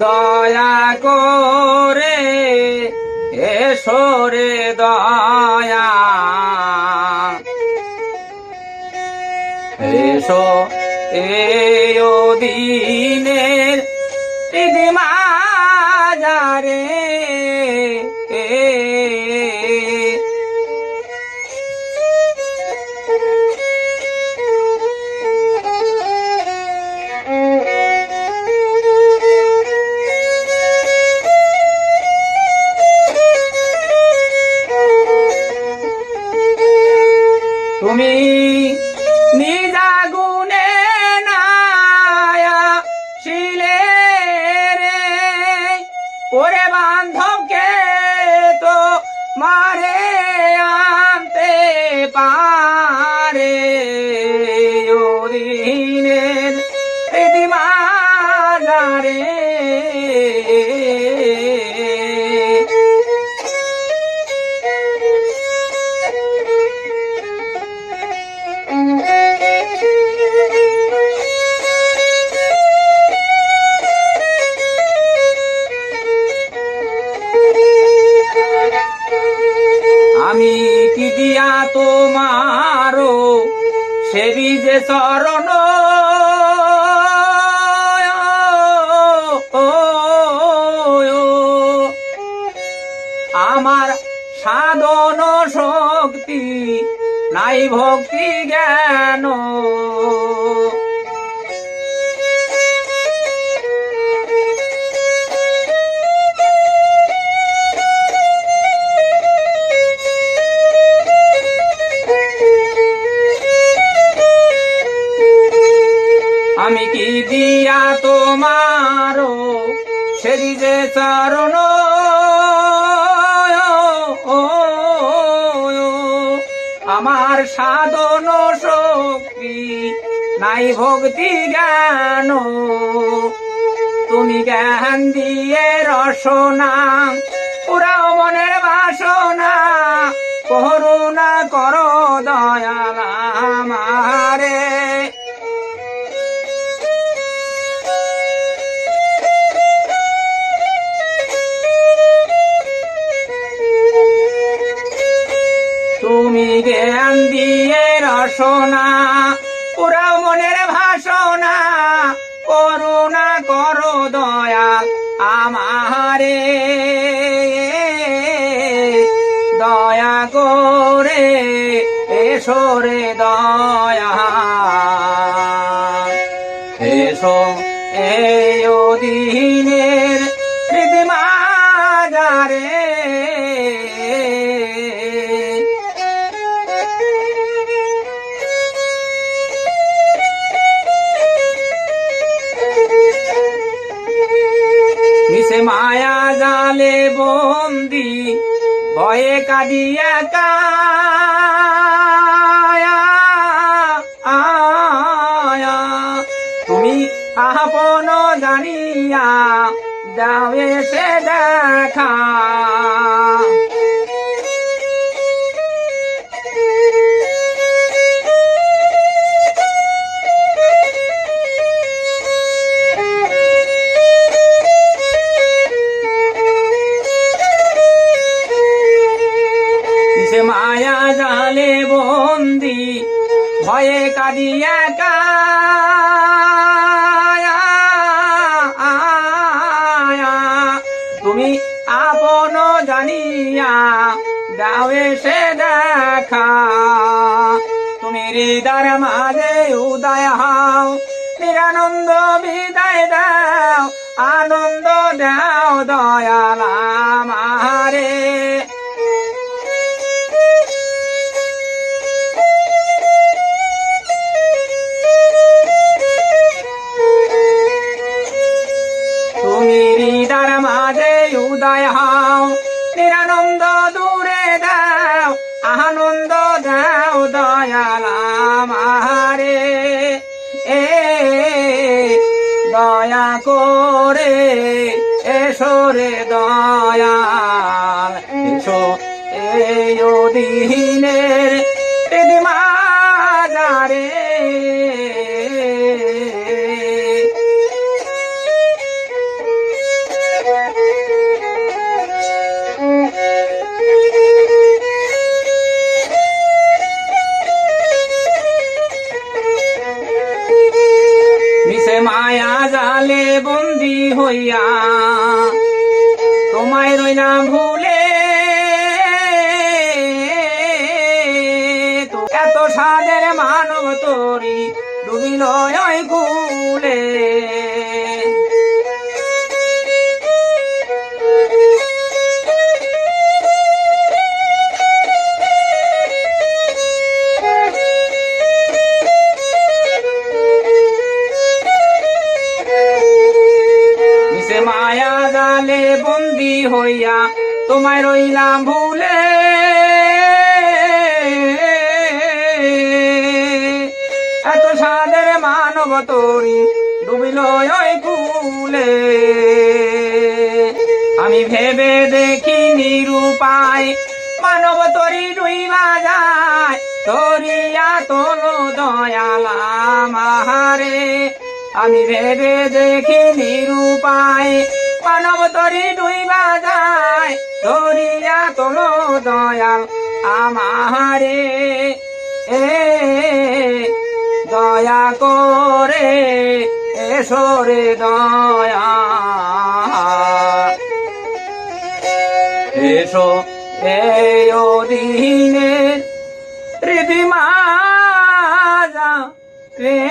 দয়া করে এসো সরে দয়া। এসো এ দিনের মাজারে। তুমি চরণ আমার সাধন শক্তি নাই ভক্তি জ্ঞান। আমি কি দিয়া তোমারো সেরি যে চরণ? আমার সাধন শক্তি নাই ভক্তি জ্ঞান। তুমি জ্ঞান দিয়ে রসনা পুরাও রসনা পুরা মনের ভাষণা, করুণা করো দয়া আমারে। দয়া করে এসো রে দয়া। এসো এই দিনের মায়া জালে বন্দি ভয়ে কাঁদিয়া কায়া তুমি আপন জানিয়া দাও এসে দেখা। মায়া জালে বন্দি, ভয়ে কাঁদিয়া কায়া। তুমি আপন জানিয়া দাও এসে দেখা তুমি হৃদয় মাঝে উদয় হও, নিরানন্দ বিদায় দাও, আনন্দ দাও দয়াল আমারে এ দয়া করে এসো রে দয়াল এসো এই দিনের হইয়া তোমায় রইলাম ভুলে। এত সাদের মানব তরি ডুবিল ওই কুলে। মায়া জালে বন্দি হইয়া তোমায় রইলাম ভুলে। এত সাদের মানব তরি ডুবিল ওই আমি ভেবে দেখি নিরুপায় মানব তরি ডুইবা যায়। তরিয়া তোলো দয়ালা মাহারে। আমি ভেবে দেখি নিরুপায় মানব তরি ডুইবা যায়, ধরিয়া তোলো দয়াল আমারে এ, দয়া করে এসরে দয়া এসো এই অধীনে রীতিমা রে